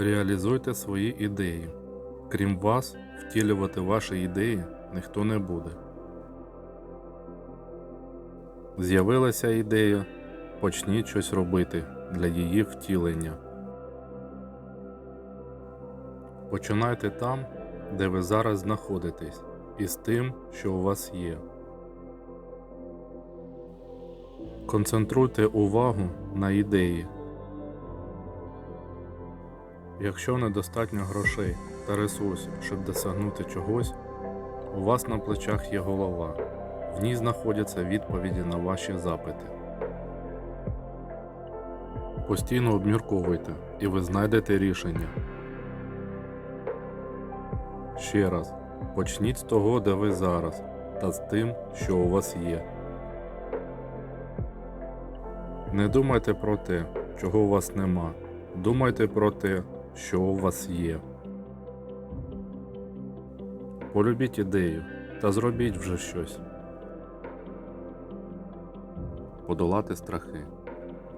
Реалізуйте свої ідеї. Крім вас, втілювати ваші ідеї ніхто не буде. З'явилася ідея, почніть щось робити для її втілення. Починайте там, де ви зараз знаходитесь, і з тим, що у вас є. Концентруйте увагу на ідеї. Якщо недостатньо грошей та ресурсів, щоб досягнути чогось, у вас на плечах є голова. В ній знаходяться відповіді на ваші запити. Постійно обмірковуйте, і ви знайдете рішення. Ще раз, почніть з того, де ви зараз, та з тим, що у вас є. Не думайте про те, чого у вас нема. Думайте про те, що у вас є. Полюбіть ідею та зробіть вже щось. Подолати страхи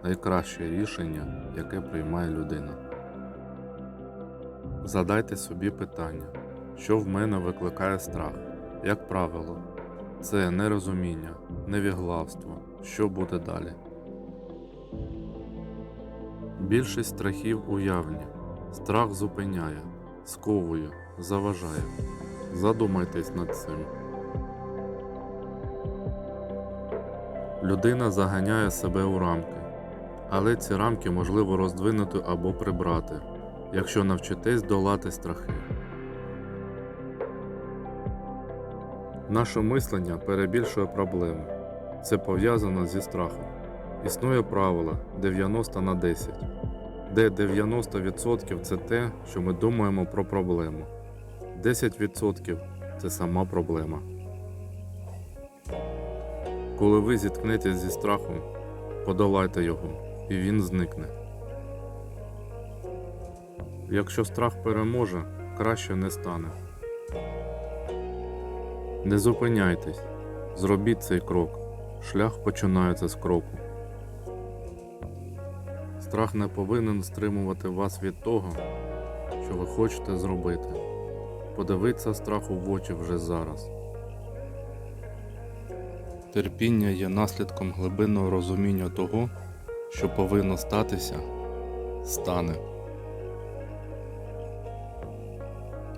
найкраще рішення, яке приймає людина. Задайте собі питання, що в мене викликає страх. Як правило, це нерозуміння, невіглавство, що буде далі. Більшість страхів уявні. Страх зупиняє, сковує, заважає. Задумайтесь над цим. Людина заганяє себе у рамки, але ці рамки можливо роздвинути або прибрати, якщо навчитесь долати страхи. Наше мислення перебільшує проблеми. Це пов'язано зі страхом. Існує правило 90 на 10, де 90% це те, що ми думаємо про проблему. 10% це сама проблема. Коли ви зіткнетесь зі страхом, подолайте його, і він зникне. Якщо страх переможе, краще не стане. Не зупиняйтесь, зробіть цей крок. Шлях починається з кроку. Страх не повинен стримувати вас від того, що ви хочете зробити. Подивіться страху в очі вже зараз. Терпіння є наслідком глибинного розуміння того, що повинно статися, стане.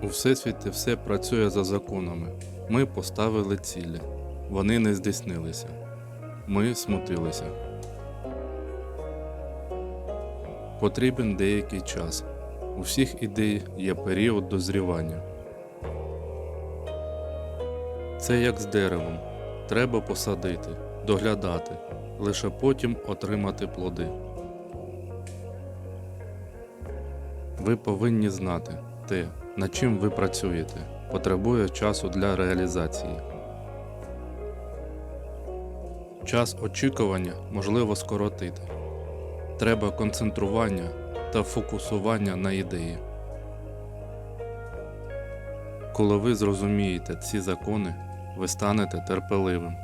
У Всесвіті все працює за законами. Ми поставили цілі, вони не здійснилися. Ми смутилися. Потрібен деякий час. У всіх ідей є період дозрівання. Це як з деревом. Треба посадити, доглядати, лише потім отримати плоди. Ви повинні знати те, над чим ви працюєте, потребує часу для реалізації. Час очікування можливо скоротити. Треба концентрування та фокусування на ідеї. Коли ви зрозумієте ці закони, ви станете терпеливим.